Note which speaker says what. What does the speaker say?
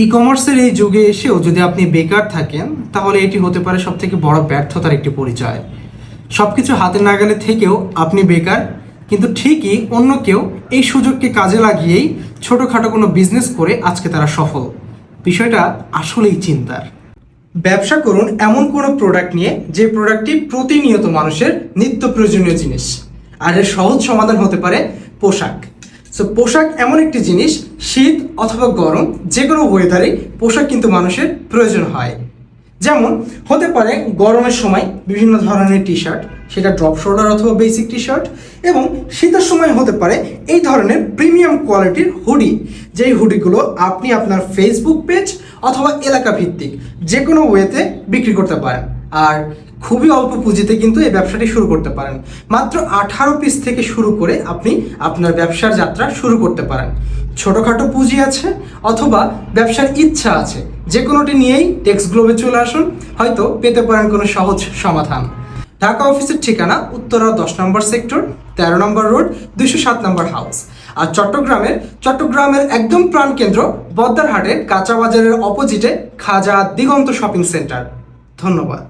Speaker 1: ই কমার্সের এই যুগে এসেও যদি আপনি বেকার থাকেন, তাহলে এটি হতে পারে সব থেকে বড় ব্যর্থতার একটি পরিচয়। সব কিছু হাতে নাগালে থেকেও আপনি বেকার, কিন্তু ঠিকই অন্য কেউ এই সুযোগকে কাজে লাগিয়েই ছোটোখাটো কোনো বিজনেস করে আজকে তারা সফল। বিষয়টা আসলেই চিন্তার। ব্যবসা করুন এমন কোনো প্রোডাক্ট নিয়ে যে প্রোডাক্টটি প্রতিনিয়ত মানুষের নিত্য প্রয়োজনীয় জিনিস। আর এর সহজ সমাধান হতে পারে পোশাক। সো পোশাক এমন একটি জিনিস, শীত অথবা গরম যে কোনো ওয়েদারে পোশাক কিন্তু মানুষের প্রয়োজন হয়। যেমন, হতে পারে গরমের সময় বিভিন্ন ধরনের টি শার্ট সেটা ড্রপ শোল্ডার অথবা বেসিক টি শার্ট এবং শীতের সময় হতে পারে এই ধরনের প্রিমিয়াম কোয়ালিটির হুডি যেই হুডিগুলো আপনি আপনার ফেসবুক পেজ অথবা এলাকা ভিত্তিক যে কোনো ওয়েতে বিক্রি করতে পারেন। আর খুবই অল্প পুঁজিতে কিন্তু এই ব্যবসাটি শুরু করতে পারেন। মাত্র আঠারো পিস থেকে শুরু করে আপনি আপনার ব্যবসার যাত্রা শুরু করতে পারেন। ছোটোখাটো পুঁজি আছে অথবা ব্যবসার ইচ্ছা আছে। যে কোনোটি নিয়েই টেক্সট গ্লোবে চলে আসুন, হয়তো পেতে পারেন কোনো সহজ সমাধান। ঢাকা অফিসের ঠিকানা উত্তরা দশ নম্বর সেক্টর, তেরো নম্বর রোড দুশো সাত নম্বর হাউস। আর চট্টগ্রামের চট্টগ্রামের একদম প্রাণকেন্দ্র বদ্দারহাটের কাঁচা বাজারের অপোজিটে খাজা দিগন্ত শপিং সেন্টার ধন্যবাদ।